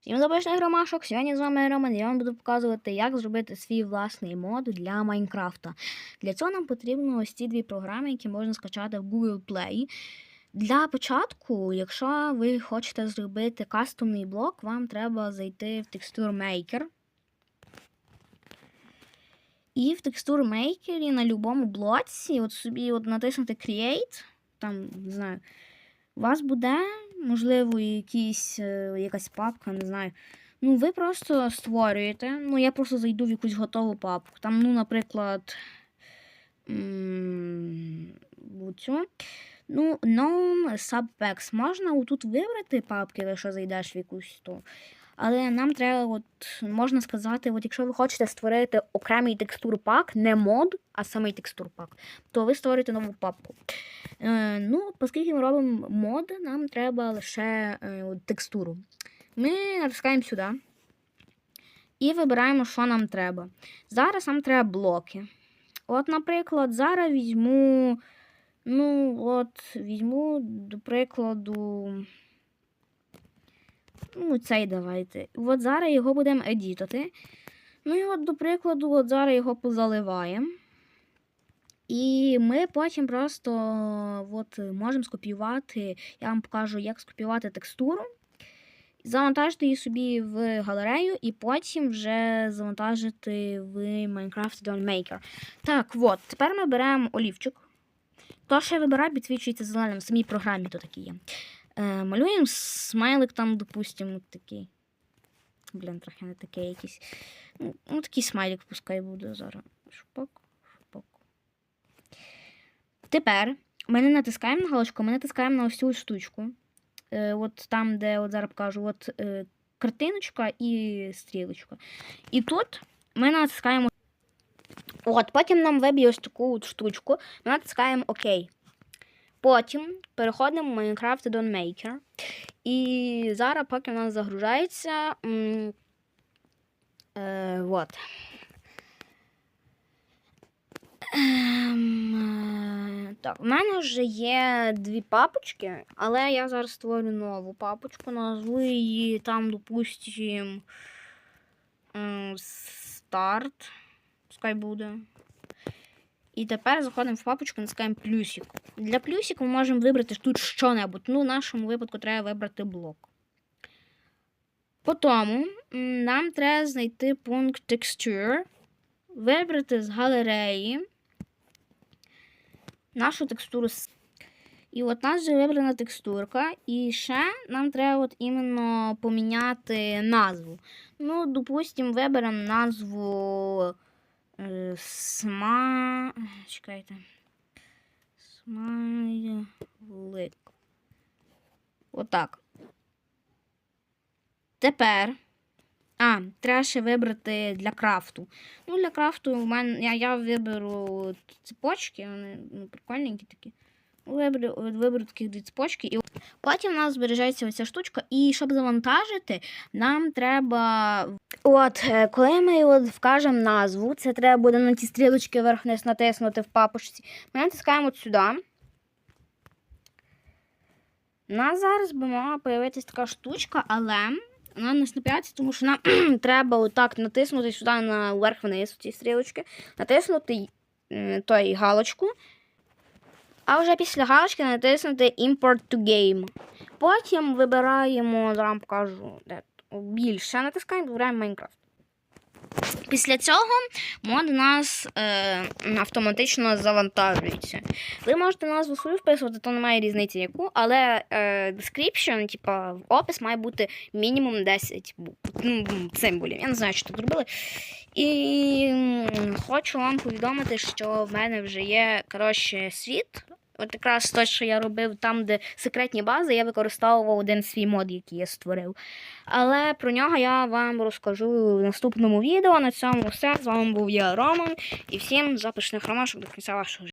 Всім запашних ромашок! Сьогодні з вами Роман. Я вам буду показувати, як зробити свій власний мод для Майнкрафта. Для цього нам потрібно ось ці дві програми, які можна скачати в Google Play. Для початку, якщо ви хочете зробити кастомний блок, вам треба зайти в Texture Maker. І в Texture Maker на будь-якому блоці, от собі от натиснути Create, там, не знаю, у вас буде, можливо, якісь, е, якась папка, не знаю. Ну, ви просто створюєте. Ну, я просто зайду в якусь готову папку. Там, ну, наприклад, цю. Ну, Gnome Subpacks. Можна отут вибрати папки, якщо зайдеш в якусь то. Але нам треба, от, можна сказати, от якщо ви хочете створити окремий текстурпак, не мод, а самий текстурпак, то ви створюєте нову папку. Е, ну, оскільки ми робимо мод, нам треба лише е, текстуру. Ми натискаємо сюди і вибираємо, що нам треба. Зараз нам треба блоки. От, наприклад, зараз візьму. Ну, от, візьму, до прикладу. Ну, цей давайте. От зараз його будемо едітати. Ну і от, до прикладу, от зараз його позаливаємо. І ми потім просто от, можемо скопіювати. Я вам покажу, як скопіювати текстуру. Завантажити її собі в галерею, і потім вже завантажити в Minecraft Don Maker. Так, от, тепер ми беремо олівчик. То, що я вибираю, підсвічується зеленим в самій програмі, то такі є. Е, малюємо смайлик там, допустимо, такий. Блін, трохи не такий якийсь. Ну, ну, такий смайлик пускай буде зараз. Шпак, шпак. Тепер ми не натискаємо на галочку, ми натискаємо на ось цю штучку. Е, от там, де от зараз покажу, от е, картиночка і стрілочка. І тут ми натискаємо. От, потім нам виб'є ось таку от штучку. Ми натискаємо ОК. Потім переходимо в Minecraft Don Maker. І зараз, поки у нас загружається. Е, вот. Ем, е, так, у мене вже є дві папочки, але я зараз створю нову папочку, назву її там, допустим, ем, старт. Пускай буде. І тепер заходимо в папочку, натискаємо плюсик. Для плюсика ми можемо вибрати тут що-небудь. Ну, в нашому випадку треба вибрати блок. Потім нам треба знайти пункт Texture, вибрати з галереї нашу текстуру. І от нас вже вибрана текстурка. І ще нам треба от іменно поміняти назву. Ну, допустимо, виберемо назву. Е, Сма. Чекайте. Смайлик. Отак. Тепер. А, треба ще вибрати для крафту. Ну, для крафту в мене я, я виберу цепочки, вони ну, прикольненькі такі. Виберу, виберу цепочки. І потім у нас збережеться оця штучка. І щоб завантажити, нам треба. От, е, коли ми от вкажемо назву, це треба буде на ті стрілочки вверх-вниз натиснути в папочці. Ми натискаємо от сюди. У нас зараз би мала появитися така штучка, але вона не снапляється, тому що нам треба отак натиснути сюди на вверх-вниз ці стрілочки, натиснути той галочку. А вже після галочки натиснути Import to Game. Потім вибираємо, зараз покажу, де більше натискаємо, вибираємо Minecraft. Після цього мод у нас е, автоматично завантажується. Ви можете назву свою вписувати, то немає різниці яку, але е, description, типа опис має бути мінімум 10 букв, ну, символів. Я не знаю, що тут зробили. І хочу вам повідомити, що в мене вже є коротше, світ. От якраз те, що я робив там, де секретні бази, я використовував один свій мод, який я створив. Але про нього я вам розкажу в наступному відео. На цьому все. З вами був я, Роман, і всім запишних ромашок до кінця вашого життя.